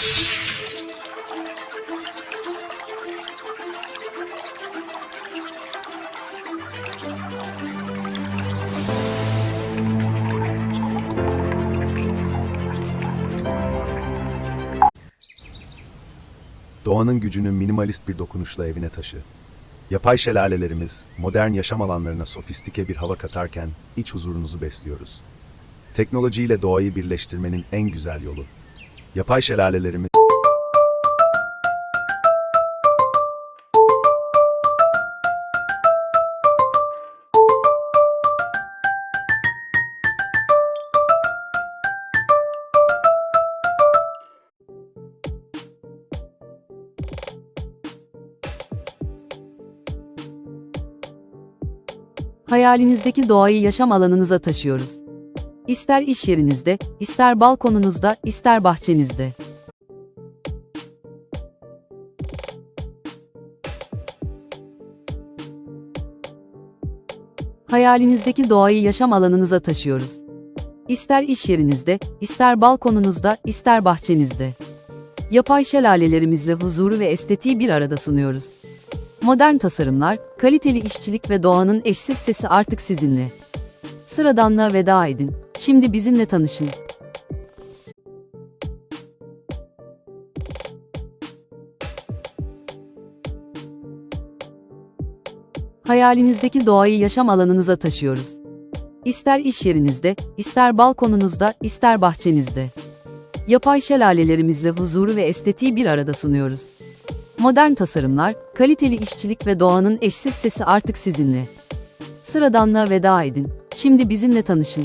Doğanın gücünü minimalist bir dokunuşla evine taşı. Yapay şelalelerimiz, modern yaşam alanlarına sofistike bir hava katarken iç huzurunuzu besliyoruz. Teknolojiyle doğayı birleştirmenin en güzel yolu. Yapay şelalelerimiz Hayalinizdeki doğayı yaşam alanınıza taşıyoruz. İster iş yerinizde, ister balkonunuzda, ister bahçenizde. Hayalinizdeki doğayı yaşam alanınıza taşıyoruz. İster iş yerinizde, ister balkonunuzda, ister bahçenizde. Yapay şelalelerimizle huzuru ve estetiği bir arada sunuyoruz. Modern tasarımlar, kaliteli işçilik ve doğanın eşsiz sesi artık sizinle. Sıradanlığa veda edin. Şimdi bizimle tanışın. Hayalinizdeki doğayı yaşam alanınıza taşıyoruz. İster iş yerinizde, ister balkonunuzda, ister bahçenizde. Yapay şelalelerimizle huzuru ve estetiği bir arada sunuyoruz. Modern tasarımlar, kaliteli işçilik ve doğanın eşsiz sesi artık sizinle. Sıradanlığa veda edin. Şimdi bizimle tanışın.